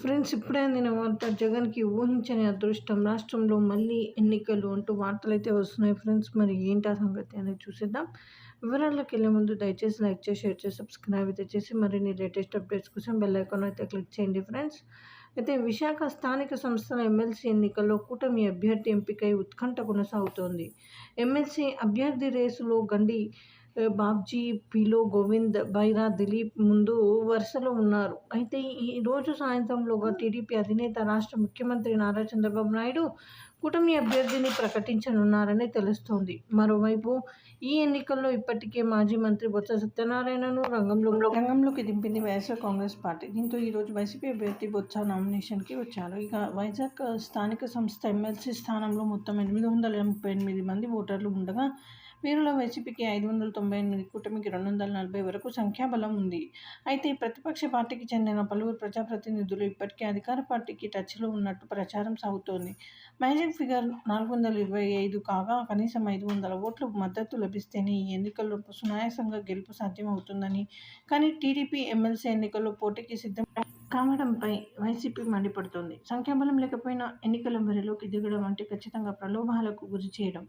Friends ఇప్పుడే వార్త జగన్కి ఊహించని అదృష్టం రాష్ట్రంలో మళ్ళీ ఎన్నికలు అంటూ వార్తలు అయితే వస్తున్నాయి ఫ్రెండ్స్. మరి ఏంటి ఆ సంగతి అనేది చూసేద్దాం. వివరాల్లోకి వెళ్ళే ముందు దయచేసి లైక్ చేసి షేర్ చేసి సబ్స్క్రైబ్ అయితే చేసి మరిన్ని లేటెస్ట్ అప్డేట్స్ కోసం బెల్ ఐకాన్ అయితే క్లిక్ చేయండి ఫ్రెండ్స్. అయితే విశాఖ స్థానిక సంస్థల ఎమ్మెల్సీ ఎన్నికల్లో కూటమి అభ్యర్థి ఎంపికై ఉత్కంఠ కొనసాగుతోంది. ఎమ్మెల్సీ అభ్యర్థి రేసులో గండి బాబ్జీ పిలో గోవింద్ బైరా దిలీప్ ముందు వరుసలో ఉన్నారు. అయితే ఈ రోజు సాయంత్రంలోగా టీడీపీ అధినేత రాష్ట్ర ముఖ్యమంత్రి నారా చంద్రబాబు నాయుడు కూటమి అభ్యర్థిని ప్రకటించనున్నారని తెలుస్తోంది. మరోవైపు ఈ ఎన్నికల్లో ఇప్పటికే మాజీ మంత్రి బొత్స సత్యనారాయణను రంగంలో రంగంలోకి దింపింది వైఎస్ఆర్ కాంగ్రెస్ పార్టీ. దీంతో ఈరోజు వైసీపీ అభ్యర్థి బొత్స నామినేషన్కి వచ్చారు. ఇక వైజాగ్ స్థానిక సంస్థ ఎమ్మెల్సీ స్థానంలో మొత్తం ఎనిమిది వందల ముప్పై ఎనిమిది మంది ఓటర్లు ఉండగా వీరిలో వైసీపీకి ఐదు వందల తొంభై ఎనిమిది కూటమికి రెండు వందల నలభై వరకు సంఖ్యాబలం ఉంది. అయితే ప్రతిపక్ష పార్టీకి చెందిన పలువురు ప్రజాప్రతినిధులు ఇప్పటికే అధికార పార్టీకి టచ్లో ఉన్నట్టు ప్రచారం సాగుతోంది. మ్యాజిక్ ఫిగర్ నాలుగు వందల ఇరవై ఐదు కాగా కనీసం ఐదు వందల ఓట్లు మద్దతు లభిస్తేనే ఈ ఎన్నికల్లో సునాయాసంగా గెలుపు సాధ్యమవుతుందని. కానీ టీడీపీ ఎమ్మెల్సీ ఎన్నికల్లో పోటీకి సిద్ధం కావడంపై వైసీపీ మండిపడుతోంది. సంఖ్యాబలం లేకపోయినా ఎన్నికల బరిలోకి దిగడం అంటే ఖచ్చితంగా ప్రలోభాలకు గురి చేయడం.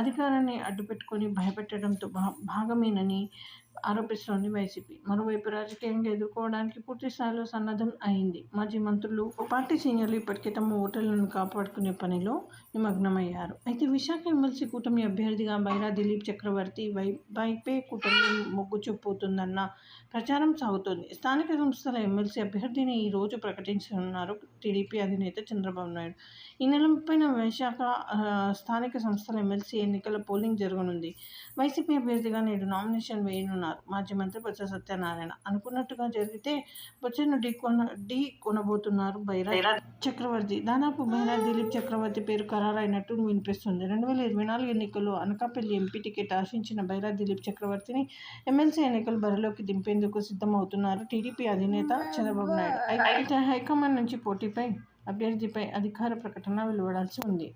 అధికారాన్ని అడ్డుపెట్టుకొని భయపెట్టడంతో భా భాగమేనని ఆరోపిస్తోంది వైసీపీ. మరోవైపు రాజకీయంగా ఎదుర్కోవడానికి పూర్తి స్థాయిలో సన్నద్ధం అయింది. మాజీ మంత్రులు పార్టీ సీనియర్లు ఇప్పటికే తమ ఓటర్లను కాపాడుకునే పనిలో నిమగ్నమయ్యారు. అయితే విశాఖ ఎమ్మెల్సీ కూటమి అభ్యర్థిగా బైరా దిలీప్ చక్రవర్తి వై వైపే కూటమి మొగ్గు చూపుతుందన్న ప్రచారం సాగుతోంది. స్థానిక సంస్థల ఎమ్మెల్సీ అభ్యర్థిని ఈ రోజు ప్రకటించనున్నారు టీడీపీ అధినేత చంద్రబాబు నాయుడు. ఈ నెల ముప్పైన విశాఖ స్థానిక సంస్థల ఎమ్మెల్సీ ఎన్నికల పోలింగ్ జరగనుంది. వైసీపీ అభ్యర్థిగా నేడు నామినేషన్ వేయనున్నారు. మాజీ మంత్రి బొత్స సత్యనారాయణ అనుకున్నట్టుగా జరిగితే బొత్సను ఢీ కొన ఢీ కొనబోతున్నారు బైరా చక్రవర్తి. దాదాపు బైరా దిలీప్ చక్రవర్తి పేరు ఖరారైనట్టు వినిపిస్తుంది. రెండు వేల ఇరవై నాలుగు ఎన్నికల్లో అనకాపల్లి ఎంపీ టికెట్ ఆశించిన బైరా దిలీప్ చక్రవర్తిని ఎమ్మెల్సీ ఎన్నికల బరిలోకి దింపేందుకు సిద్ధమవుతున్నారు టీడీపీ అధినేత చంద్రబాబు నాయుడు. అయితే హైకమాండ్ నుంచి పోటీపై అభ్యర్థిపై అధికార ప్రకటన వెలువడాల్సి ఉంది.